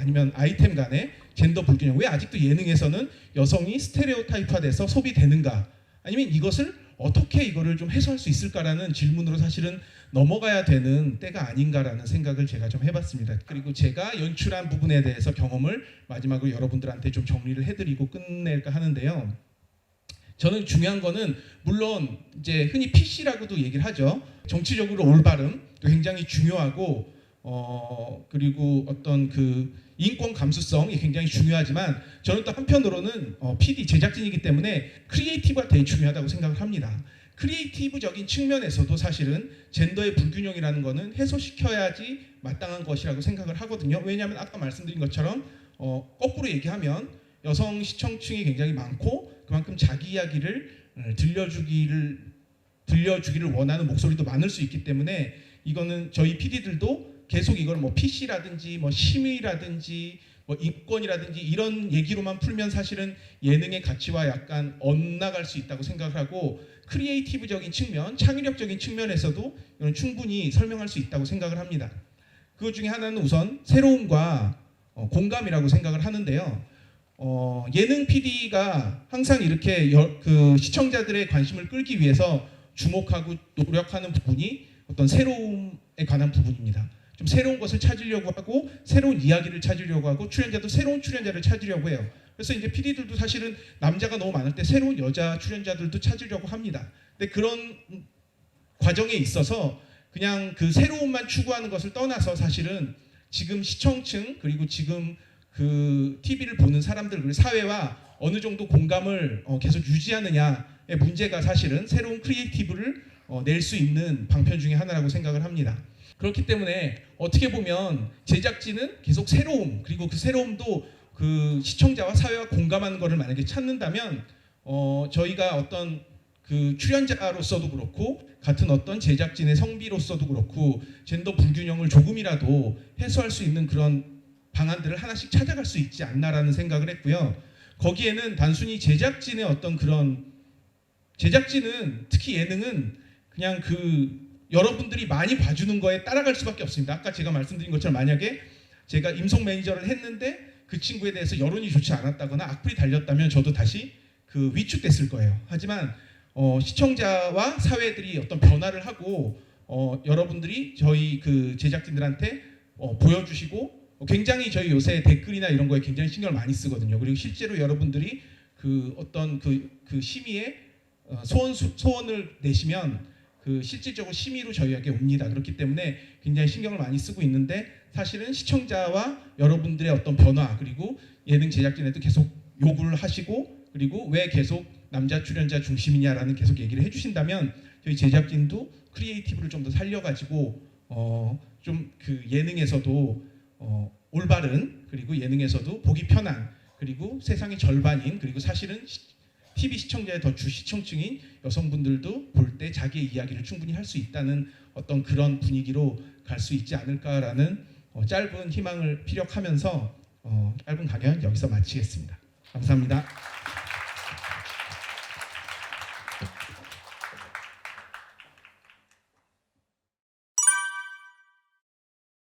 아니면 아이템 간의 젠더 불균형 왜 아직도 예능에서는 여성이 스테레오 타입화돼서 소비되는가 아니면 이것을 어떻게 이거를 좀 해소할 수 있을까라는 질문으로 사실은 넘어가야 되는 때가 아닌가라는 생각을 제가 좀 해봤습니다. 그리고 제가 연출한 부분에 대해서 경험을 마지막으로 여러분들한테 좀 정리를 해드리고 끝낼까 하는데요. 저는 중요한 거는 물론 이제 흔히 PC라고도 얘기를 하죠. 정치적으로 올바름 도 굉장히 중요하고 어 그리고 어떤 그 인권 감수성이 굉장히 중요하지만 저는 또 한편으로는 어, PD 제작진이기 때문에 크리에이티브가 되게 중요하다고 생각을 합니다. 크리에이티브적인 측면에서도 사실은 젠더의 불균형이라는 거는 해소시켜야지 마땅한 것이라고 생각을 하거든요. 왜냐하면 아까 말씀드린 것처럼 어, 거꾸로 얘기하면 여성 시청층이 굉장히 많고 그만큼 자기 이야기를 어, 들려주기를 들려주기를 원하는 목소리도 많을 수 있기 때문에 이거는 저희 PD들도 계속 이걸 뭐 PC라든지 뭐 심의라든지 뭐 인권이라든지 이런 얘기로만 풀면 사실은 예능의 가치와 약간 엇나갈 수 있다고 생각을 하고 크리에이티브적인 측면, 창의력적인 측면에서도 이건 충분히 설명할 수 있다고 생각을 합니다. 그 중에 하나는 우선 새로움과 어, 공감이라고 생각을 하는데요. 어, 예능 PD가 항상 이렇게 여- 그 시청자들의 관심을 끌기 위해서 주목하고 노력하는 부분이 어떤 새로움에 관한 부분입니다. 좀 새로운 것을 찾으려고 하고 새로운 이야기를 찾으려고 하고 출연자도 새로운 출연자를 찾으려고 해요. 그래서 이제 PD들도 사실은 남자가 너무 많을 때 새로운 여자 출연자들도 찾으려고 합니다. 근데 그런 과정에 있어서 그냥 그 새로움만 추구하는 것을 떠나서 사실은 지금 시청층 그리고 지금 그 TV를 보는 사람들 그리고 사회와 어느 정도 공감을 어, 계속 유지하느냐의 문제가 사실은 새로운 크리에이티브를 어, 낼 수 있는 방편 중에 하나라고 생각을 합니다. 그렇기 때문에 어떻게 보면 제작진은 계속 새로움 그리고 그 새로움도 그 시청자와 사회와 공감하는 것을 만약에 찾는다면 어, 저희가 어떤 그 출연자로서도 그렇고 같은 어떤 제작진의 성비로서도 그렇고 젠더 불균형을 조금이라도 해소할 수 있는 그런 방안들을 하나씩 찾아갈 수 있지 않나라는 생각을 했고요. 거기에는 단순히 제작진의 어떤 그런 제작진은 특히 예능은 그냥 그 여러분들이 많이 봐주는 거에 따라갈 수밖에 없습니다. 아까 제가 말씀드린 것처럼 만약에 제가 임성 매니저를 했는데 그 친구에 대해서 여론이 좋지 않았다거나 악플이 달렸다면 저도 다시 그 위축됐을 거예요. 하지만 어, 시청자와 사회들이 어떤 변화를 하고 어, 여러분들이 저희 그 제작진들한테 어, 보여주시고 어, 굉장히 저희 요새 댓글이나 이런 거에 굉장히 신경을 많이 쓰거든요. 그리고 실제로 여러분들이 그 어떤 그, 그 심의에 어, 소원 수- 소원을 내시면 그 실질적으로 심의로 저희에게 옵니다. 그렇기 때문에 굉장히 신경을 많이 쓰고 있는데 사실은 시청자와 여러분들의 어떤 변화 그리고 예능 제작진에도 계속 요구를 하시고 그리고 왜 계속 남자 출연자 중심이냐라는 계속 얘기를 해주신다면 저희 제작진도 크리에이티브를 좀 더 살려가지고 어, 좀 그 예능에서도 어, 올바른 그리고 예능에서도 보기 편한 그리고 세상의 절반인 그리고 사실은 시- TV 시청자의 더 주 시청층인 여성분들도 볼 때 자기의 이야기를 충분히 할 수 있다는 어떤 그런 분위기로 갈 수 있지 않을까라는 어, 짧은 희망을 피력하면서 어, 짧은 강연 여기서 마치겠습니다. 감사합니다.